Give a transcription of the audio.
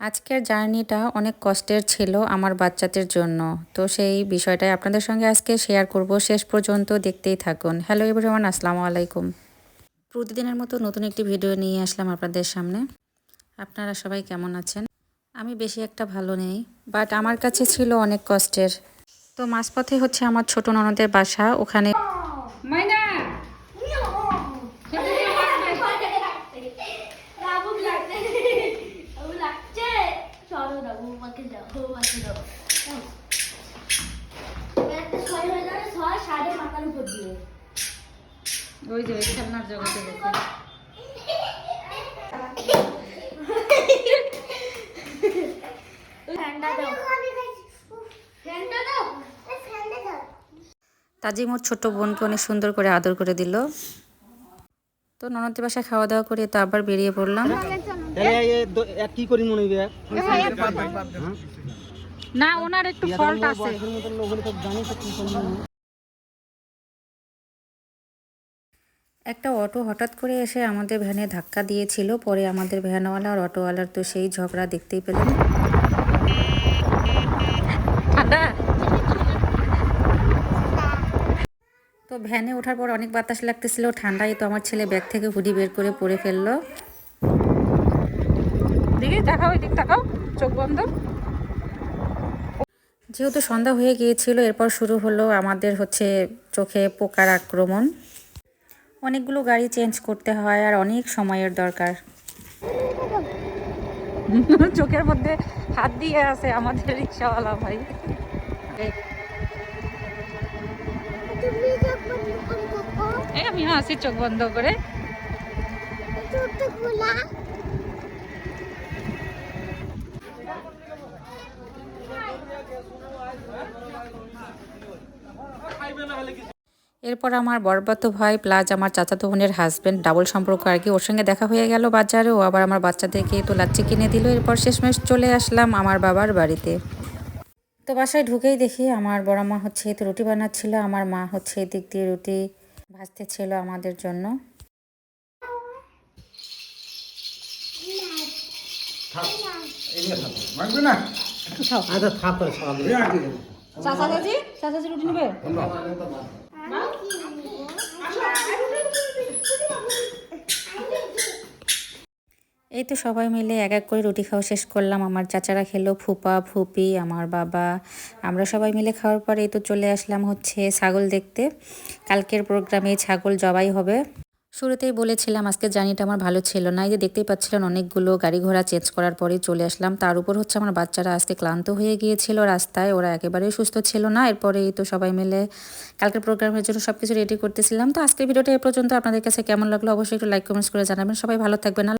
আজকের জার্নিটা অনেক কষ্টের ছিল আমার বাচ্চাদের জন্য। তো সেই বিষয়টাই আপনাদের সঙ্গে আজকে শেয়ার করব। শেষ পর্যন্ত দেখতেই থাকুন। হ্যালো এভরিওয়ান আসসালামু আলাইকুম। প্রতিদিনের মতো নতুন একটি ভিডিও নিয়ে আসলাম আপনাদের সামনে। আপনারা সবাই কেমন আছেন? আমি বেশি একটা ভালো নেই বাট আমার কাছে ছিল অনেক কষ্টের। তো মাঝপথে হচ্ছে আমার ছোট ননদের বাসা। ওখানে মাইনা বাবু লাগছে বাবু লাগছে চলো না বৌমাকে যাও বৌমাকে যাও একটা ছয় হয়ে যাবে ছয় সাড়ে মাথার উপর দিয়ে। ওই যে ওই খেলনার জগতে গেছে ফ্যানটা দাও। ফ্যানটা দাও। ফ্যানটা দাও তাজিম ওর ছোট বোনকে অনেক সুন্দর করে আদর করে দিল। তো ননদের বাসায় খাওয়া দাওয়া করে তো আবার বেরিয়ে পড়লাম। কি করি মনে হইবে না ওনার একটু ফল্ট আছে। অটো হঠাৎ করে এসে আমাদের ভ্যানে ধাক্কা দিয়েছিল পরে আমাদের ভ্যানওয়ালা আর অটোওয়ালার তো সেই ঝগড়া দেখতেই পেলাম ঠান্ডা তো ভ্যানে ওঠার পর অনেক বাতাস লাগতেছিল ঠান্ডায় তো আমার ছেলে ব্যাগ থেকে হুডি বের করে পরে ফেলল। দেখি দেখাও ওই দিক তাকাও চোখ বন্ধ। যেহেতু সন্ধ্যা হয়ে গিয়েছিল এরপর শুরু হলো আমাদের হচ্ছে চোখে পোকার আক্রমণ। অনেকগুলো গাড়ি চেঞ্জ করতে হয় আর অনেক সময়ের দরকার। চোখের মধ্যে হাত দিয়ে আছে আমাদের রিক্সাওয়ালা ভাই। আমিও আছি চোখ বন্ধ করে ছোটগুলা এরপর আমার বরবাতো ভাই প্লাস আমার চাচাতো বোনের হাজব্যান্ড ডাবল সম্পর্ক আর কি। ওর সঙ্গে দেখা হয়ে গেল বাজারে। ও আবার আমার বাচ্চাদেরকে তো লাচ্ছি কিনে দিল। এরপর শেষমেশ চলে আসলাম আমার বাবার বাড়িতে। তো বাসায় ঢুকেই দেখি আমার বড় মা হচ্ছে তো রুটি বানাচ্ছিল। আমার মা হচ্ছে এদিক দিয়ে রুটি ভাজতে ছিল আমাদের জন্য। আচ্ছা চাচি চাচা রুটি নেবে? এই তো সবাই মিলে এক এক করে রুটি খাওয়া শেষ করলাম। আমার চাচারা খেলো, ফুপা, ফুপি, আমার বাবা। আমরা সবাই মিলে খাওয়ার পরে এই তো চলে আসলাম হচ্ছে ছাগল দেখতে। কালকের প্রোগ্রামে ছাগল জবাই হবে। শুরুতেই বলেছিলাম, আজকে জার্নিটা আমার ভালো ছিল না। এই যে দেখতেই পাচ্ছিলেন অনেকগুলো গাড়ি ঘোড়া চেঞ্জ করার পরে চলে আসলাম। তার উপর হচ্ছে আমার বাচ্চারা আজকে ক্লান্ত হয়ে গিয়েছিল রাস্তায়। ওরা একেবারেই সুস্থ ছিল না। এরপরে এই তো সবাই মিলে কালকের প্রোগ্রামের জন্য সব কিছু রেডি করতেছিলাম। তো আজকের ভিডিওটা এ পর্যন্ত। আপনাদের কাছে কেমন লাগল? অবশ্যই একটু লাইক কমেন্টস করে জানাবেন। সবাই ভালো থাকবেন।